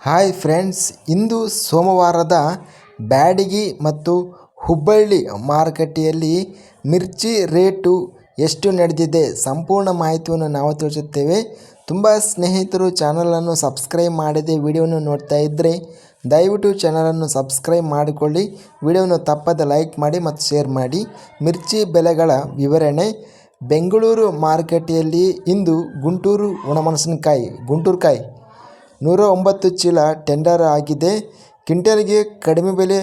Hi friends ಇಂದು ಸೋಮವಾರದ ಬ್ಯಾಡಗಿ ಮತ್ತು ಹುಬ್ಬಳ್ಳಿ ಮಾರುಕಟ್ಟೆಯಲ್ಲಿ ಮಿರ್ಚಿ ರೇಟು ಎಷ್ಟು ನಡೆದಿದೆ ಸಂಪೂರ್ಣ ಮಾಹಿತಿಯನ್ನು ನಾವು ತಿಳಿಸುತ್ತೇವೆ. ತುಂಬ ಸ್ನೇಹಿತರು ಚಾನಲನ್ನು ಸಬ್ಸ್ಕ್ರೈಬ್ ಮಾಡದೆ ವಿಡಿಯೋವನ್ನು ನೋಡ್ತಾ ಇದ್ದರೆ ದಯವಿಟ್ಟು ಚಾನಲನ್ನು ಸಬ್ಸ್ಕ್ರೈಬ್ ಮಾಡಿಕೊಳ್ಳಿ. ವಿಡಿಯೋವನ್ನು ತಪ್ಪದೆ ಲೈಕ್ ಮಾಡಿ ಮತ್ತು ಶೇರ್ ಮಾಡಿ. ಮಿರ್ಚಿ ಬೆಲೆಗಳ ವಿವರಣೆ. ಬೆಂಗಳೂರು ಮಾರುಕಟ್ಟೆಯಲ್ಲಿ ಇಂದು ಗುಂಟೂರು ಒಣಮೆಣಸಿನಕಾಯಿ, ಗುಂಟೂರು ಕಾಯಿ ನೂರ ಒಂಬತ್ತು ಚೀಲ ಟೆಂಡರ್ ಆಗಿದೆ. ಕ್ವಿಂಟಲ್ಗೆ ಕಡಿಮೆ ಬೆಲೆ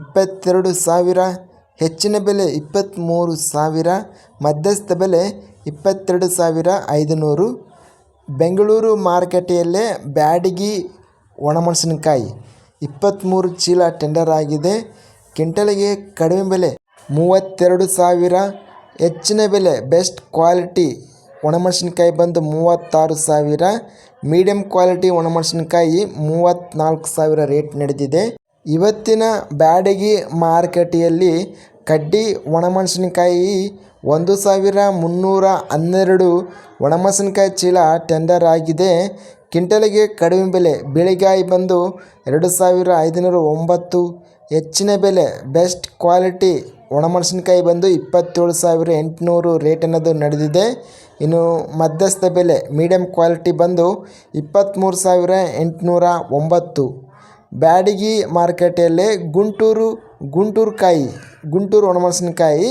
ಇಪ್ಪತ್ತೆರಡು ಸಾವಿರ, ಹೆಚ್ಚಿನ ಬೆಲೆ ಇಪ್ಪತ್ತ್ಮೂರು ಸಾವಿರ, ಮಧ್ಯಸ್ಥ ಬೆಲೆ ಇಪ್ಪತ್ತೆರಡು ಸಾವಿರ ಐದುನೂರು. ಬೆಂಗಳೂರು ಮಾರುಕಟ್ಟೆಯಲ್ಲೇ ಬ್ಯಾಡಗಿ ಒಣಮೆಣಸಿನಕಾಯಿ. ಇಪ್ಪತ್ತ್ಮೂರು ಚೀಲ ಟೆಂಡರ್ ಆಗಿದೆ. ಕ್ವಿಂಟಲ್ಗೆ ಕಡಿಮೆ ಬೆಲೆ ಮೂವತ್ತೆರಡು ಸಾವಿರ, ಹೆಚ್ಚಿನ ಬೆಲೆ ಬೆಸ್ಟ್ ಕ್ವಾಲಿಟಿ ಒಣಮೆಣಸಿನ್ಕಾಯಿ ಬಂದು ಮೂವತ್ತಾರು ಸಾವಿರ. ಮೀಡಿಯಮ್ ಕ್ವಾಲಿಟಿ ಒಣಮೆಣಸಿನ್ಕಾಯಿ ಮೂವತ್ತ್ನಾಲ್ಕು ಸಾವಿರ ರೇಟ್ ನಡೆದಿದೆ. ಇವತ್ತಿನ ಬ್ಯಾಡಗಿ ಮಾರುಕಟ್ಟೆಯಲ್ಲಿ ಕಡ್ಡಿ ಒಣಮೆಣಸಿನ್ಕಾಯಿ ಒಂದು ಸಾವಿರ ಮುನ್ನೂರ ಹನ್ನೆರಡು. ಒಣಮೆಣಸಿನ್ಕಾಯಿ ಚೀಲ ಟೆಂಡರ್ ಆಗಿದೆ. ಕಿಂಟಲಿಗೆ ಕಡಿಮೆ ಬೆಲೆ. ಬಿಳಿಗಾಯಿ ಬಂದು ಎರಡು ಸಾವಿರ ಐದುನೂರ ಒಂಬತ್ತು. ಹೆಚ್ಚಿನ ಬೆಲೆ ಬೆಸ್ಟ್ ಕ್ವಾಲಿಟಿ ಒಣಮೆಣಸಿನ್ಕಾಯಿ ಬಂದು ಇಪ್ಪತ್ತೇಳು ಸಾವಿರ ಎಂಟುನೂರು ರೇಟ್ ಅನ್ನೋದು ನಡೆದಿದೆ. ಇನ್ನು ಮಧ್ಯಸ್ಥ ಬೆಲೆ ಮೀಡಿಯಮ್ ಕ್ವಾಲಿಟಿ ಬಂದು ಇಪ್ಪತ್ತ್ಮೂರು ಸಾವಿರ ಎಂಟುನೂರ ಒಂಬತ್ತು. ಬ್ಯಾಡಗಿ ಮಾರ್ಕೆಟಲ್ಲಿ ಗುಂಟೂರು ಗುಂಟೂರು ಕಾಯಿ ಗುಂಟೂರು ಒಣಮೆಣಸಿನ್ಕಾಯಿ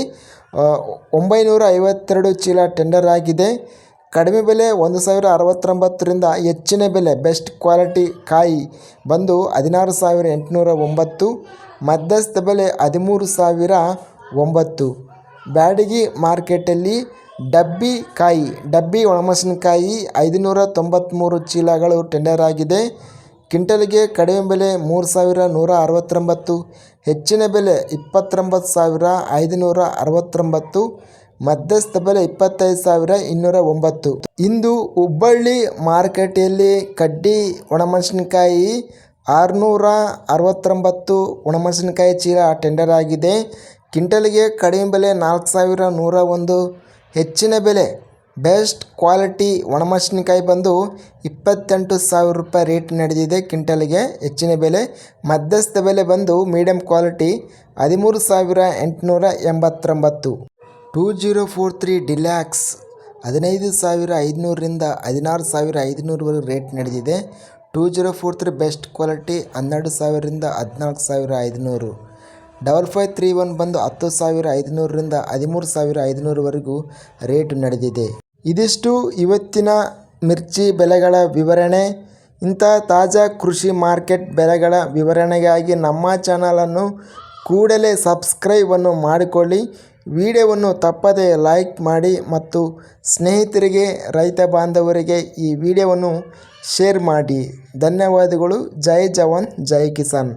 ಒಂಬೈನೂರ ಐವತ್ತೆರಡು ಚೀಲ ಟೆಂಡರ್ ಆಗಿದೆ. ಕಡಿಮೆ ಬೆಲೆ ಒಂದು ಸಾವಿರ ಅರವತ್ತೊಂಬತ್ತರಿಂದ ಹೆಚ್ಚಿನ ಬೆಲೆ ಬೆಸ್ಟ್ ಕ್ವಾಲಿಟಿ ಕಾಯಿ ಬಂದು ಹದಿನಾರು ಸಾವಿರ ಎಂಟುನೂರ ಒಂಬತ್ತು. ಮಧ್ಯಸ್ಥ ಬೆಲೆ ಹದಿಮೂರು ಸಾವಿರ ಒಂಬತ್ತು. ಬ್ಯಾಡಗಿ ಮಾರ್ಕೆಟಲ್ಲಿ ಡಬ್ಬಿ ಕಾಯಿ, ಡಬ್ಬಿ ಒಣಮೆಣಸಿನಕಾಯಿ ಐದುನೂರ ತೊಂಬತ್ತ್ಮೂರು ಚೀಲಗಳು ಟೆಂಡರ್ ಆಗಿದೆ. ಕ್ವಿಂಟಲ್ಗೆ ಕಡಿಮೆ ಬೆಲೆ ಮೂರು ಸಾವಿರ ನೂರ ಅರವತ್ತೊಂಬತ್ತು, ಹೆಚ್ಚಿನ ಬೆಲೆ ಇಪ್ಪತ್ತೊಂಬತ್ತು ಸಾವಿರ ಐದುನೂರ ಅರವತ್ತೊಂಬತ್ತು, ಮಧ್ಯಸ್ಥ ಬೆಲೆ ಇಪ್ಪತ್ತೈದು ಸಾವಿರ ಇನ್ನೂರ ಒಂಬತ್ತು. ಇಂದು ಹುಬ್ಬಳ್ಳಿ ಮಾರುಕಟ್ಟೆಯಲ್ಲಿ ಕಡ್ಡಿ, ಒಣಮೆಣಸಿನಕಾಯಿ ಆರುನೂರ ಅರವತ್ತೊಂಬತ್ತು ಒಣಮೆಣಸಿನಕಾಯಿ ಚೀಲ ಟೆಂಡರ್ ಆಗಿದೆ. ಕ್ವಿಂಟಲ್ಗೆ ಕಡಿಮೆ ಬೆಲೆ ನಾಲ್ಕು ಸಾವಿರ ನೂರ ಒಂದು ಹೆಚ್ಚಿನ ಬೆಲೆ ಬೆಸ್ಟ್ ಕ್ವಾಲಿಟಿ ಒಣಮೆಣಸಿನಕಾಯಿ ಬಂದು ಇಪ್ಪತ್ತೆಂಟು ಸಾವಿರ ರೂಪಾಯಿ ರೇಟ್ ನಡೆದಿದೆ ಕ್ವಿಂಟಲ್ಗೆ ಹೆಚ್ಚಿನ ಬೆಲೆ ಮಧ್ಯಸ್ಥ ಬೆಲೆ ಬಂದು ಮೀಡಿಯಮ್ ಕ್ವಾಲಿಟಿ ಹದಿಮೂರು ಸಾವಿರ ಎಂಟುನೂರ ಎಂಬತ್ತೊಂಬತ್ತು two zero four three deluxe ಹದಿನೈದು ಸಾವಿರ ಐದುನೂರರಿಂದ ಹದಿನಾರು ಸಾವಿರ ಐದುನೂರವರೆಗೆ ರೇಟ್ ನಡೆದಿದೆ. Two zero four three best quality ಹನ್ನೆರಡು ಸಾವಿರದಿಂದ ಹದಿನಾಲ್ಕು ಸಾವಿರ ಐದುನೂರು. ಡಬಲ್ ಫೈವ್ ತ್ರೀ ಒನ್ ಬಂದು ಹತ್ತು ಸಾವಿರ ಐದುನೂರರಿಂದ ಹದಿಮೂರು ಸಾವಿರ ಐದುನೂರವರೆಗೂ ರೇಟ್ ನಡೆದಿದೆ. ಇದಿಷ್ಟು ಇವತ್ತಿನ ಮಿರ್ಚಿ ಬೆಲೆಗಳ ವಿವರಣೆ. ಇಂಥ ತಾಜಾ ಕೃಷಿ ಮಾರ್ಕೆಟ್ ಬೆಲೆಗಳ ವಿವರಣೆಗಾಗಿ ನಮ್ಮ ಚಾನಲನ್ನು ಕೂಡಲೇ ಸಬ್ಸ್ಕ್ರೈಬನ್ನು ಮಾಡಿಕೊಳ್ಳಿ. ವಿಡಿಯೋವನ್ನು ತಪ್ಪದೇ ಲೈಕ್ ಮಾಡಿ ಮತ್ತು ಸ್ನೇಹಿತರಿಗೆ, ರೈತ ಬಾಂಧವರಿಗೆ ಈ ವಿಡಿಯೋವನ್ನು ಶೇರ್ ಮಾಡಿ. ಧನ್ಯವಾದಗಳು. ಜೈ ಜವಾನ್, ಜೈ ಕಿಸಾನ್.